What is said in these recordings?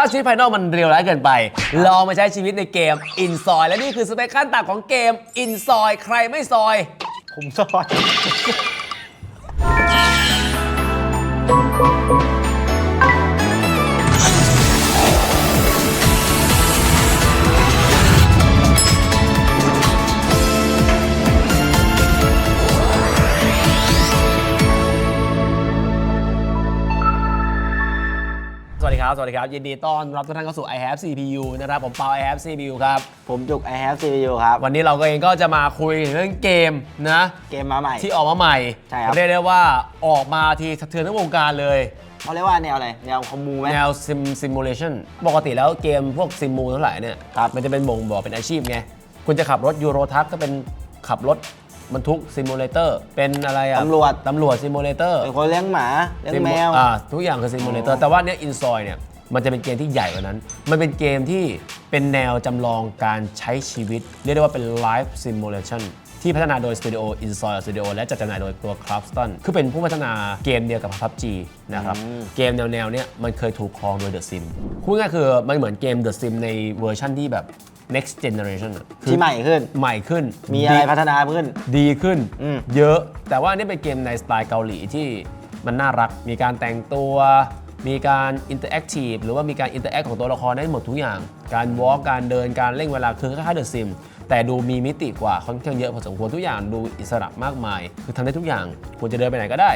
ถ้าชีวิตภายนอกมันเรียวร้ายเกินไป ลองมาใช้ชีวิตในเกมอินซอยและนี่คือสเปคขั้นต่ำของเกมอินซอยใครไม่ซอย ผมซอย ดีครับ สวัสดีครับ ยินดีต้อนรับทุกท่านเข้าสู่ i have CPU นะครับผมเปา i have CPU ครับ ผมจุก I have CPU ครับ วันนี้เราก็เองก็จะมาคุยเรื่องเกมนะ เกมมาใหม่ ที่ออกมาใหม่ ใช่ครับ เรียกได้ว่าออกมาทีสะเทือนทั้งวงการเลย เขาเรียกว่าแนวอะไร แนวคอมมูไหม แนวซิมซิมูเลชันปกติแล้วเกมพวกซิมูทั้งหลายเนี่ย ครับ มันจะเป็นบ่งบอกเป็นอาชีพไง คุณจะขับรถยูโรทักก็เป็นขับรถ บรรทุกซิมูเลเตอร์ เป็นอะไรอะตำรวจ ตำรวจซิมูเลเตอร์เป็นคนเลี้ยงหมาเลี้ยงแมว อ่าทุกอย่างคือซิมูเลเตอร์ แต่ว่าเนี่ยอินซอยเนี่ย มันจะเป็นเกมที่ใหญ่กว่านั้น มันเป็นเกมที่เป็นแนวจำลองการใช้ชีวิต เรียกได้ว่าเป็น Live Simulation ที่พัฒนาโดย Studio Insoy Studio และจัดจำหน่ายโดยตัว c r a f t o n คือเป็นผู้พัฒนาเกมเดียวกับ PUBG นะครับ เกมแนวๆเนี้ยมันเคยถูกครองโดย The Sim พูดง่ายๆคือมันเหมือนเกม The Sim ในเวอร์ชั่นที่แบบ next generation อะคือที่ใหม่ขึ้น ใหม่ขึ้นมีอะไรดีพัฒนาขึ้น ดีขึ้น อืม เยอะ แต่ว่าอันนี่เป็นเกมในสไตล์เกาหลีที่มันน่ารัก มีการแต่งตัว มีการอินเตอร์แอคทีฟหรือว่ามีการอินเตอร์แอคของตัวละครได้หมดทุกอย่าง การวอล์กการเดิน การเร่งเวลา คือคล้ายๆเดอะซิม แต่ดูมีมิติกว่าค่อนข้างเยอะพอสมควรทุกอย่างดูอิสระมากมาย คือทำได้ทุกอย่างคุณจะเดินไปไหนก็ได้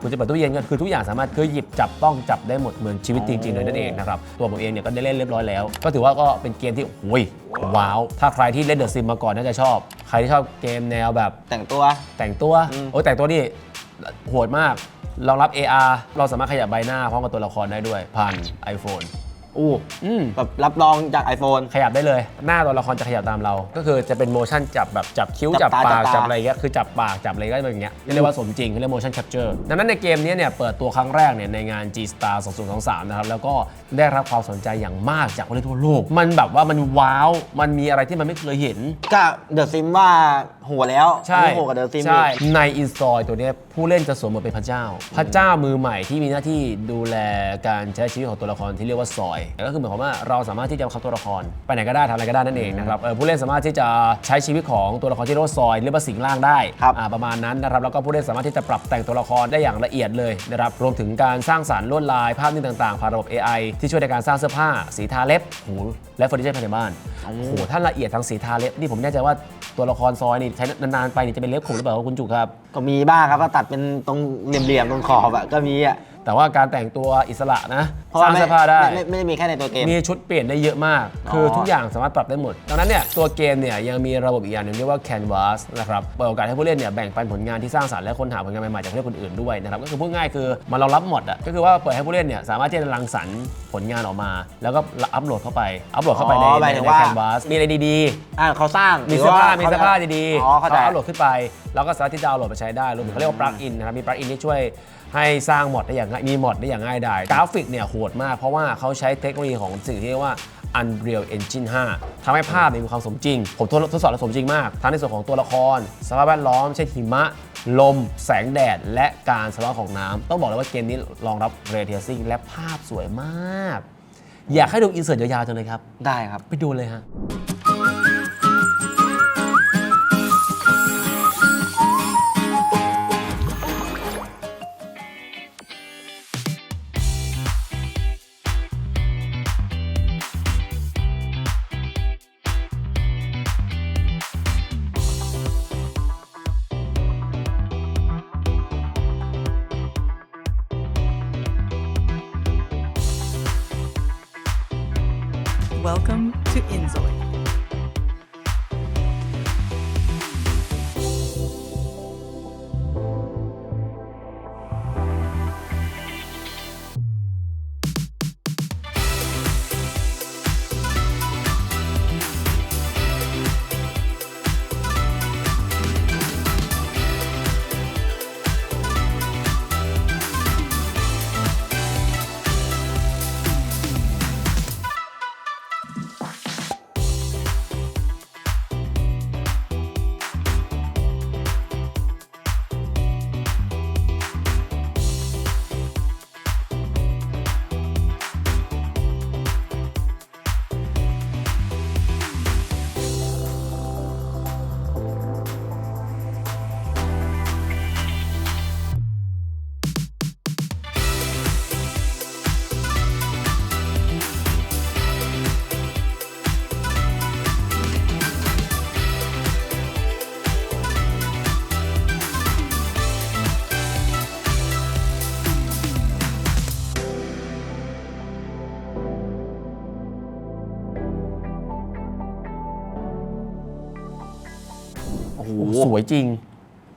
คุณจะเปิดตู้เย็นก็คือทุกอย่างสามารถคือหยิบจับต้องจับได้หมดเหมือนชีวิตจริงๆเลยนั่นเองนะครับตัวผมเองเนี่ยก็ได้เล่นเรียบร้อยแล้ว ก็ถือว่าก็เป็นเกมที่โอ้ยว้าวถ้าใครที่เล่นเดอะซิมมาก่อนน่าจะชอบ ใครที่ชอบเกมแนวแบบแต่งตัว แต่งตัวอืมโอ้ยแต่งตัวนี่โหดมากรองรับ AR เราสามารถขยับใบหน้าพร้อมกับตัวละครได้ด้วยผ่าน iPhone อู้อืมแบบรับรองจาก iPhone ขยับได้เลย หน้าตัวละครจะขยับตามเรา ก็คือจะเป็นโมชั่นจับแบบจับคิ้ว จัจับบตาปาก จับตา จับอะไรเงี้ยคือจับปาก จับอะไรก็เป็นอย่างเงี้ยเรียกว่าสมจริงเขาเรียก motion capture ดังนั้นในเกมนี้เนี่ยเปิดตัวครั้งแรกเนี่ยในงาน G Star 2023 นะครับ แล้วก็ได้รับความสนใจอย่างมากจากคนทั่วโลก มันแบบว่ามันว้าว มันมีอะไรที่มันไม่เคยเห็น ก็เดอะซิมว่า โหดแล้วใช่ไม่โหดกับเดอะซิมใช่ในอินสตอยตัวเนี้ยผู้เล่นจะสวมบทเป็นพระเจ้า พระเจ้ามือใหม่ที่มีหน้าที่ดูแลการใช้ชีวิตของตัวละครที่เรียกว่าซอยก็คือหมายความว่าเราสามารถที่จะบังคับตัวละครไปไหนก็ได้ทำอะไรก็ได้นั่นเองนะครับเออผู้เล่นสามารถที่จะใช้ชีวิตของตัวละครที่เรียกว่าซอยเรียกว่าสิงร่างได้ครับ อ่าประมาณนั้นนะครับแล้วก็ผู้เล่นสามารถที่จะปรับแต่งตัวละครได้อย่างละเอียดเลยนะครับรวมถึงการสร้างสรรค์ลวดลายภาพนิ่งต่างๆผ่านระบบ AI ที่ช่วยในการสร้างเสื้อผ้าสีทาเล็บหูและเฟอร์นิเจอร์ภายในบ้านโอ้โหถ้าละเอียดทางสีทาเล็บนี่ผมแน่ใจว่า ตัวละครซอยนี่ใช้นานๆไปนี่จะเป็นเล็บขมหรือเปล่าครับคุณจุกครับ ก็มีบ้างครับก็ตัดเป็นตรงเหลี่ยมๆตรงขอบอะก็มีอะ แต่ว่าการแต่งตัวอิสระนะเพราะสว่าร้างไม่เสื้อผ้าได้ไม่ไม่ไม่ได้มีแค่ในตัวเกม มีชุดเปลี่ยนได้เยอะมาก คือออทุกอย่างสามารถปรับได้หมด ดังนั้นเนี่ยตัวเกมเนี่ยยังมีระบบอีกอย่างหนึ่งเรียกว่า Canvas นะครับเปิดโอกาสให้ผู้เล่นเนี่ยแบ่งปันผลงานที่สร้างสรรค์และค้นหาผลงานใหม่ๆจากผู้เล่นคนอื่นด้วยนะครับก็คือพูดง่ายคือมันเรารับหมดอะก็คือว่าเปิดให้ผู้เล่นเนี่ยสามารถที่จะรังสรรค์ผลงานออกมา แล้วก็อัปโหลดเข้าไปอัปโหลดเข้าไปในอ๋อหในมายถึงในว่า Canvas มีอะไรดีอ่าเขาสร้างๆ มีหรืเสื้อผ้าว่มีเสื้อผ้าดีๆอ๋อเข้าใจ อัปโหลดขึ้นไป แล้วก็สามารถที่จะดาวน์โหลดไปใช้ได้รวมถึงเขาเรียกว่าปลั๊กอินนะครับมีปลั๊กอินที่ช่วยให้สร้างมอดได้อย่างง่ายมีมอดได้อย่างง่ายดายกราฟิกเนี่ยโหดมาก เพราะว่าเขาใช้เทคโนโลยีของสิ่งที่เรียกว่า Unreal Engine 5 ทำให้ภาพเนี่ยมีความสมจริง ผมทดทดสอบแล้วสมจริงมาก ทั้งในส่วนของตัวละคร สภาพแวดล้อม เช่นหิมะ ลม แสงแดด และการสะท้อนของน้ำ ต้องบอกเลยว่าเกมนี้รองรับ Ray Tracing และภาพสวยมาก อยากให้ดูอินเสิร์ตยาวๆจังเลยครับ ได้ครับ ไปดูเลยฮะ Welcome to Inzoid. โหสวยจริง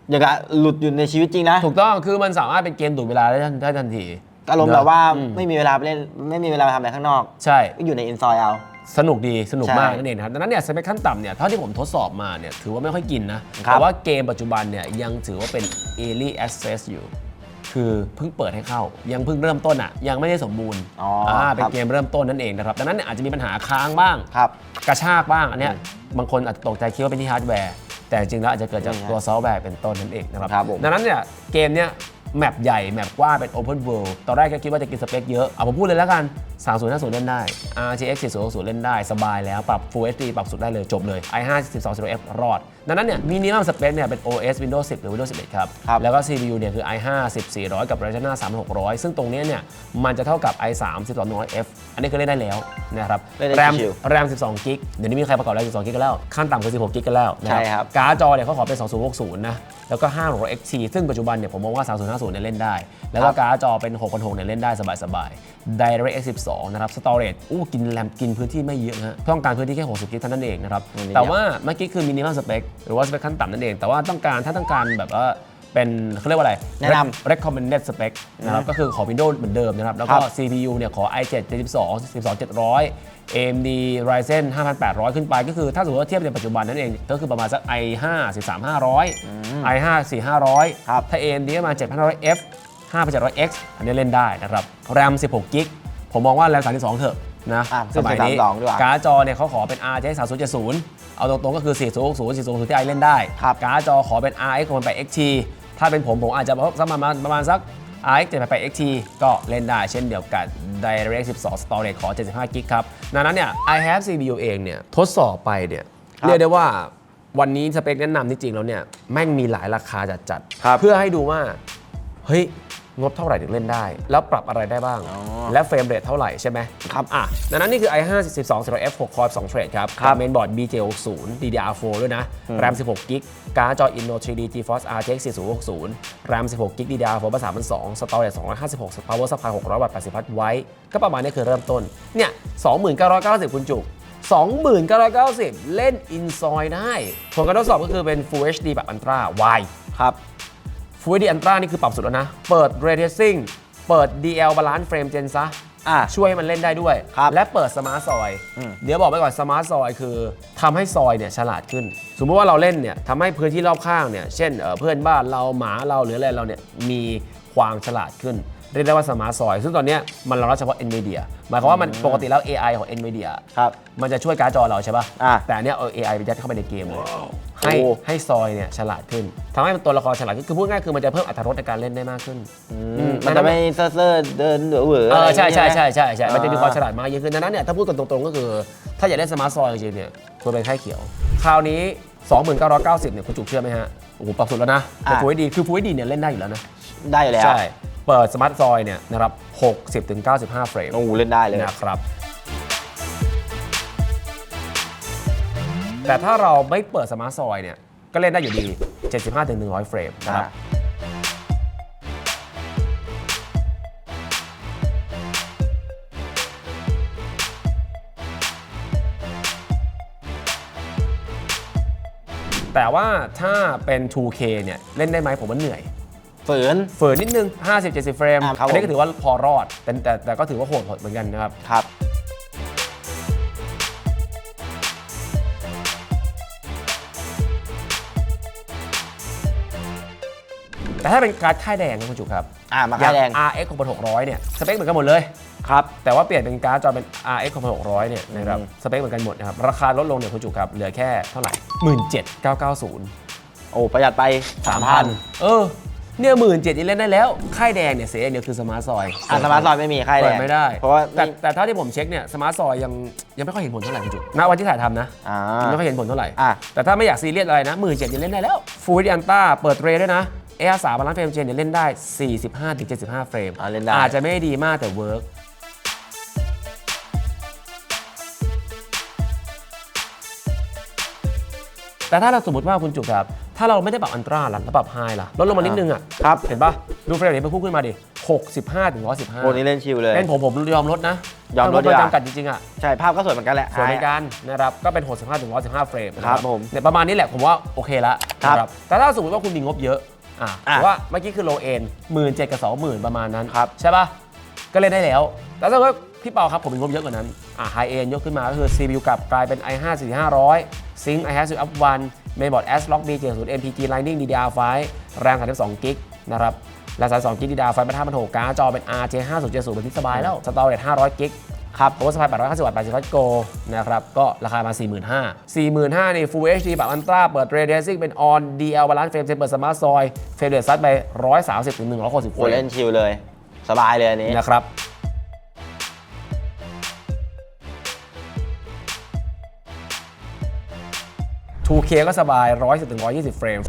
อย่างกับหลุดอยู่ในชีวิตจริงนะถูกต้องคือมันสามารถเป็นเกมดูดเวลาได้ทันได้ทันที อารมณ์แบบว่าอืมไม่มีเวลาไปเล่นไม่มีเวลาไปทำอะไรข้างนอกใช่ ก็อยู่ในอินซอยเอา สนุกดีสนุกใช่มากนั่นเองนะครับดังนั้นเนี่ยสเปคขั้นต่ำเนี่ยเท่าที่ผมทดสอบมาเนี่ยถือว่าไม่ค่อยกินนะ ครับ แต่ว่าเกมปัจจุบันเนี่ยยังถือว่าเป็น early access อยู่ คือเพิ่งเปิดให้เข้า ยังเพิ่งเริ่มต้นอะยังไม่ได้สมบูรณ์อ๋ออ่เป็นครับ เกมเริ่มต้นนั่นเองนะครับดังนั้นเนี่ยอาจจะมีปัญหาค้างบ้าง ครับ กระชากบ้างอันเนี้ยบางคนอาจจะตกใจคิดว่าเป็นที่ฮาร์ดแวร์ แต่จริงๆแล้วอาจจะเกิดจากนี่ฮะตัวซอฟต์แวร์เป็นต้นนั่นเองนะครับครับผม ดังนั้นเนี่ยเกมเนี้ยแมปใหญ่ แมปกว้างเป็น Open World ตอนแรกก็คิดว่าจะกินสเปคเยอะ เอาผมพูดเลยแล้วกัน 3050 เล่นได้ RTX 4060 เล่นได้ สบายแล้ว ปรับ Full HD ปรับสุดได้เลยจบเลย i5 1200F รอด ดังนั้นเนี่ยมินิมัมสเปคเนี่ยเป็น OS Windows 10 หรือ Windows 11 ครับ ครับ แล้วก็ CPU เนี่ยคือ i5 10400 กับ Ryzen 5 3600 ซึ่งตรงเนี้ยเนี่ยมันจะเท่ากับ i3 12100F อันนี้ก็เล่นได้แล้วนะครับเล่นได้แรมชิวแรม 12 กิก เดี๋ยวนี้มีใครประกอบแรม 12 กิกกันแล้ว ขั้นต่ำคือ 16 กิกกันแล้วนะใช่ครับ การ์ดจอเนี่ยเขาขอเป็น 2060 นะ แล้วก็500 XT ซึ่งปัจจุบันเนี่ยผมมองว่า 3050 เนี่ยเล่นได้ แล้วก็การ์ดจอเป็น660เนี่ยเล่นได้สบายๆ DirectX 12 นะครับ Storage อู้กินแรมกินพื้นที่ไม่เยอะนะฮะต้องการพื้นที่แค่ 60 กิกเท่านั้นเองนะครับอืมแต่ว่าเมื่อกี้คือ minimum spec หรือว่า spec ขั้นต่ำนั่นเอง แต่ว่าต้องการถ้าต้องการแบบว่า เป็นเขาเรียกว่าอะไร แนะน recommended spec นะครับก็คือขอ Windows เหมือนเดิมนะครับ แล้วก็ ครับ CPU เนี่ยขอ i7 72 12700 AMD Ryzen 5800 ขึ้นไป ก็คือถ้าสมมติว่าเทียบในปัจจุบันนั่นเอง ก็คือประมาณสัก i5 13500 i5 4500 ครับถ้า AMD ประมาณ 7500F 5700X อันนี้เล่นได้นะครับ RAM 16กิกผมมองว่า RAM 32 เถอะนะอะสมัยนี้32ดีกว่าการ์ดจอเนี่ยเขาขอเป็น RTX 3070 เอาตรงๆก็คือ 4060 4060 ที่ไอเล่นได้ ครับ การ์ดจอขอเป็น RX 68 XT ถ้าเป็นผมผมอาจจะสักประมาณประมาณสัก RX 78 XT ก็เล่นได้เช่นเดียวกัน DirectX 12 Storage ขอ 75กิกครับดังนั้นเนี่ย I have CPU เองเนี่ยทดสอบไปเนี่ยครับเรียกได้ว่าวันนี้สเปคแนะนำที่จริงแล้วเนี่ยแม่งมีหลายราคาจัดครับๆเพื่อให้ดูว่าเฮ้ย งบเท่าไหร่ถึงเล่นได้ แล้วปรับอะไรได้บ้างอ๋อและเฟรมเรทเท่าไหร่ใช่ไหมครับอะดังนั้นนี่คือ i5 12 0 f 6 core 2 thread ครับครับเมนบอร์ด BJ60 DDR4 ด้วยนะ RAM 16 g b การ์ดจอ Inno 3D GeForce RTX 4060 RAM 16 g b DDR4 ประสาน2 Storage 256 Power Supply 600 วัตต์80พัทไว้ ก็ประมาณนี้คือเริ่มต้น เนี่ย2990 คุณจุก2990 เล่น InSoy ได้ ผลการทดสอบก็คือเป็น Full HD แบบ Ultra Y ครับ Full HD Ultra นี่คือปรับสุดแล้วนะ เปิด Ray Tracing เปิด DL Balance Frame Gen ซะอะ ช่วยให้มันเล่นได้ด้วย ครับและเปิดสมาร์ทซอย อืม เดี๋ยวบอกไปก่อนสมาร์ทซอยคือทำให้ซอยเนี่ยฉลาดขึ้น สมมุติว่าเราเล่นเนี่ยทำให้พื้นที่รอบข้างเนี่ย เช่นเอ่อเพื่อนบ้านเราหมาเราหรืออะไรเราเนี่ยมีความฉลาดขึ้น เรียกได้ว่าสมาร์ทซอย ซึ่งตอนเนี้ยมันรองรับเฉพาะ NVIDIA หมายความว่ามันปกติแล้ว AI ของ NVIDIA ครับมันจะช่วยการ์ดจอเราใช่ป่ะ อะแต่อันเนี้ยเอา AI ไปยัดเข้าไปในเกมเลยให้โอ้ ให้ซอยเนี่ยฉลาดขึ้นทำให้ตัวละครฉลาดขึ้นคือพูดง่ายคือมันจะเพิ่มอรรถรสในการเล่นได้มากขึ้นอือืมมมันจะไม่เซ่อเซ่อเดินเหวอเหวอเออะไรอใช่ใช่อย่างใช่เงี้ยใช่ใช่มันจะมีความฉอ่าลาดมากยิ่งขึ้นดังนั้นเนี่ยถ้าพูดกันตรงๆก็คือ ถ้าอยากได้สมาร์ทซอยจริงๆเนี่ยควรเป็นค่ายเขียว คราวนี้ 2990เนี่ยคุณจุกเชื่อไหมฮะโอ้โหปรับสุดแล้วนะแต่อะฟูดีคือฟูดีเนี่ยเล่นได้อยู่แล้วนะ ได้อยู่แล้ว ใช่ เปิดสมาร์ทซอยเนี่ยนะครับ60ถึง95 เฟรมโอ้โหเล่นได้เลยนะครับ แต่ถ้าเราไม่เปิดสมาร์ทซอยเนี่ยก็เล่นได้อยู่ดี 75ถึง100 เฟรมนะครับอ่าแต่ว่าถ้าเป็น 2K เนี่ยเล่นได้ไหมผมว่าเหนื่อย ฝืนเฟิร์นิดนึง 50 70 เฟรมอ่าครับอันนี้ผมก็ถือว่าพอรอด แต่แต่แต่ก็ถือว่าโหดเหมือนกันนะครับ ครับ แต่ถ้าเป็นการ์ดค่ายแดงนะคุณจุกครับอ่ามาค่ายแดงอย่ RX 6600 เนี่ย สเปคเหมือนกันหมดเลย ครับ แต่ว่าเปลี่ยนเป็นการ์ดจอเป็น RX 6600 เนี่ยนะครับ อืม สเปคเหมือนกันหมดนะครับ ราคาลดลงเนี่ยคุณจุกครับ เหลือแค่เท่าไหร่ 17,990 โอ้ประหยัดไป 3,000 เออ เนี่ยหมื่นเจ็ดยังเล่นได้แล้ว ค่ายแดงเนี่ยเสียอย่างเดียวคือสมาร์ทซอยอะสมาร์ทซอยไม่มีค่ายแดเปิดงไม่ได้เพราะว่าแต่ไม่แต่เท่าที่ผมเช็คเนี่ยสมาร์ทซอยยังยังไม่ค่อยเห็นผลเท่าไหร่คุณจุกณวันที่ถ่ายทำนะอ่าไม่ค่อยเห็นผลเท่าไหร่ อะ แต่ถ้าไม่อยากซีเรียสอะไรนะหมื่นเจ็ดยังเล่นได้แล้วฟูดอันต้าเปิดเรย์ด้วยนะ AR 3บาลานซ์เฟรมเจนเนี่ยเล่นได้ 45-75 เฟรม อ่าเล่นได้ อาจจะไม่ได้ดีมากแต่เวิร์ก แต่ถ้าเราสมมติว่าคุณจุกครับ ถ้าเราไม่ได้ปรับอันตราล่ะแล้วปรับไฮล่ะ ลดลงมานิดนึงอะ ครับ เห็นปะดูเฟรมเรทมันพุ่งขึ้นมาดิ 65ถึง115โอ้นี่เล่นชิลเลยเป็นผมผมยอมลดนะยอมลดถ้ารถดีกว่าจำกัดจริงๆอะ ใช่ ภาพก็สวยเหมือนกันแหละสวยเหมือนกันนะครับ ก็เป็น 65ถึง115 เฟรมนะครับผมเนี่ยประมาณนี้แหละผมว่าโอเคละครับนะแต่ถ้าสมมติว่าคุณมีงบเยอะอะอะถือว่าเมื่อกี้คือโลเอ็นหมื่นเจ็ดกับสองหมื่นประมาณนั้นครับใช่ป่ะก็เล่นได้แล้วแต่ถ้าเกิดว่า พี่เปาครับผมมีงบเยอะกว่านั้น อะไฮเอ็นยกขึ้นมาก็คือ CPU กลับกลายเป็น i5 4500 Sync i5 Up 1 Mainboard S-Log B70 MPG Lightning DDR5 แรง32กิกนะครับและ32กิก DDR5 เป็น5 6การ์ดจอเป็น RJ 5070เป็นที่สบายแล้ว สตอเรจ500กิกครับโอเวอร์สปาย850วัตต์80วัตต์โกนะครับ ก็ราคามา 45,000 45,000นี่ Full HD แบบอันตราเปิด Ray Tracing เป็น On DL Balance Frame เปิด Smart Soi เฟรมเรทซัดไป 130ถึง160เฟโอ้รเล่มนชิลเลย สบายเลยอันนี้นะครับ 2K ก็สบาย 110ถึง120 เฟรม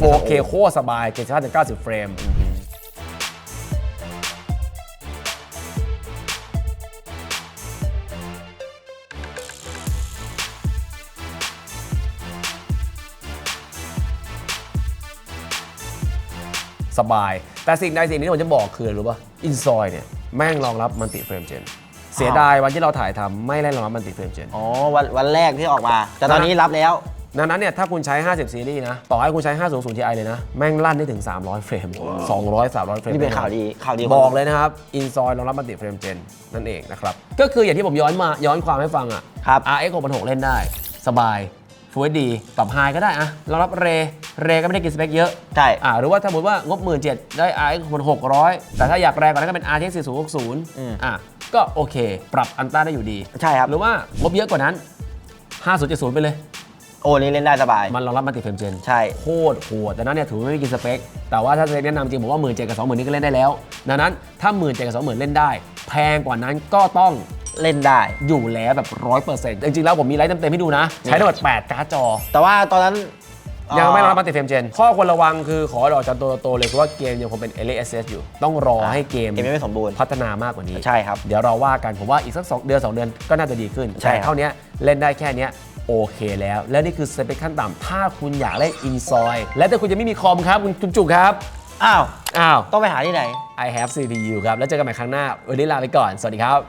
โอเคโคตรสบาย 75-90 เฟรม สบาย แต่สิ่งใดสิ่งหนี้ที่ผมจะบอกคืออะไรรู้ป่ะอินซอยเนี่ยแม่งรองรับมันติเฟรมเจนเสียดายวันที่เราถ่ายทำไม่ได้รองรับมันติเฟรมเจน อ๋อวันวันแรกที่ออกมา แต่ตอนนี้รับแล้ว ดังนั้นเนี่ยถ้าคุณใช้ 50 ซีรีส์นะ ต่อให้คุณใช้ 500 Ti เลยนะ แม่งลั่นได้ถึง 300 เฟรม 200 300 เฟรมนี่เป็นข่าวดีข่าวดีบอกเลยนะครับ อินซอยรองรับมันติเฟรมเจนนั่นเองนะครับ ก็คืออย่างที่ผมย้อนมาย้อนความให้ฟังอะ ครับ RX 6 6เล่นได้ สบาย Full HD ปรับไฮก็ได้อะรองรับเร เรก็ไม่ได้กินสเปคเยอะใช่ อ่าหรือว่าถ้าสมมติว่างบหมื่นเจ็ดได้ RX มัน600แต่ถ้าอยากแรงกว่านั้นก็เป็น RTX 4060อืมอะก็โอเค ปรับอันต้าได้อยู่ดี ใช่ครับหรือว่างบเยอะกว่านั้น 5070 ไปเลย โอ้นี่เล่นได้สบาย มันรองรับมัลติเฟรมเจนใช่ โคตรโหดดังนั้นเนี่ยถือว่าไม่มีกินสเปค แต่ว่าถ้าสเปคแนะนำจริงผมว่าหมื่นเจ็ดกับสองหมื่นนี้ก็เล่นได้แล้ว ดังนั้นถ้าหมื่นเจ็ดกับสองหมื่นเล่นได้ แพงกว่านั้นก็ต้อง เล่นได้ อยู่แล้วแบบร้อยเปอร์เซ็นต์จริงๆแล้วผมมีไลท์เต็มๆให้ดูนะ ใช้ทั้งหมด8การ์ดจอ แต่ว่าตอนนั้นยังไม่รองรับเมัลติเฟรมเจน ข้อควรระวังคือขอดอกจันตัวโตๆเลยคือว่าเกมยังคงเป็น Early Access อยู่ ต้องรอให้เกมเกมยังไม่สมบูรณ์พัฒนามากกว่านี้ ใช่ครับ เดี๋ยวเราว่ากัน ผมว่าอีกสัก 2 เดือน 2 เดือนก็น่าจะดีขึ้นใช่แต่ครับเท่านี้เล่นได้แค่เนี้ยโอเคแล้ว และนี่คือสเปคขั้นต่ำถ้าคุณอยากเล่นอินซอย และแต่คุณจะไม่มีคอมครับคุณจุกๆครับอ้าวอ้าวต้องไปหาที่ไหน I have CPU ครับแล้วเจอกันใหม่ครั้งหน้าวันนี้ลาไปก่อนสวัสดีครับ